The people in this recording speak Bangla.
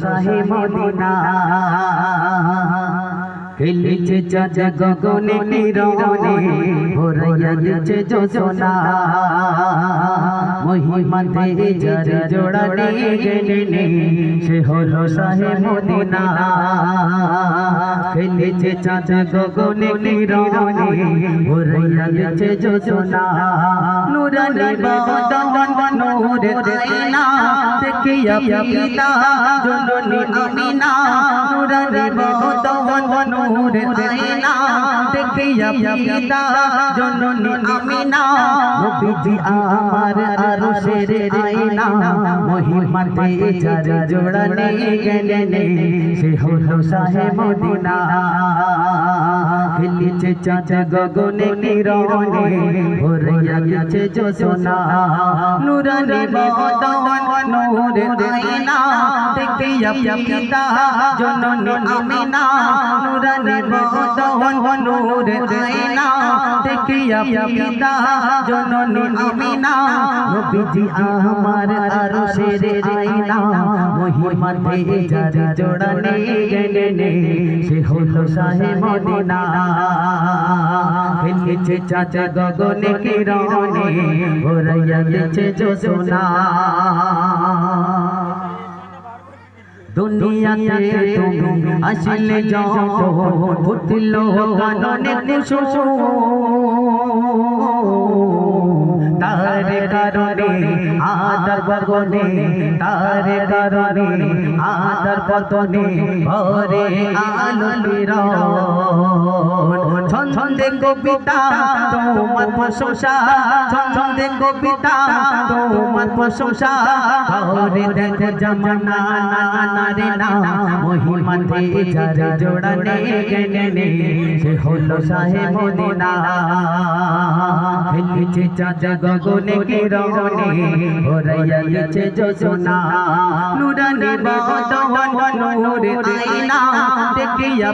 শাহে মদিনা। খেলেছে চাঁদ গগনে নিরনে ভরাইয়া দিচ্ছে যোজনা। মহিমা দে যার জোড়া নিয়ে গেলে সে হলো শাহে মদিনা। খেলেছে চাঁদ গগনে নিরনে ভরাইয়া দিচ্ছে যোজনা। নুরানি বাদন নূর আয়না দেখিয়া জননী আমিনা নুরানি বাদন নূর আয়না দেখিয়া পিতা জননী আমিনা নবীজি আমার আরশের আয়না মহিমা যার জোড়া গেলেন সে হলো শাহে মদিনা। খেলেছে চাঁদ গগনে নিরনে ভরাইয়া গেছে যোজনা নুরানি বদন নূর আয়না দেখিয়া পিতা জননী আমিনা, নুরানি বদন, নূর আয়না দেখিয়া পিতা জননী আমিনা, নবীজি আমার আরশের আয়না মহিমা তে যার জোড়া নিয়ে গেলেন সে হলো শাহে মদিনা। খেলেছে চাঁদ গগনে কিরণে ভরাইয়া গেছে যোজনা দুনিয়াতে তুমি আসলে যখন ফুটল কাননে কুসুম তার কারণে আদর বগনে তার কারণে আদর বগনে ভরে আলো নিরন ছন্দে কবিতা তোমার প্রশংসা ছন্দে কবিতা তোমার প্রশংসা হরে দেখো জমানা না রে, না। মহিমা দে যার জোড়া নে গেনে সে হলো শাহে মদিনা। খেলেছে চাঁদ গগনে কিরণে, ভরাইয়া গেছে যোজনা। নুরানি বদন নূর আয়না। দেখিয়া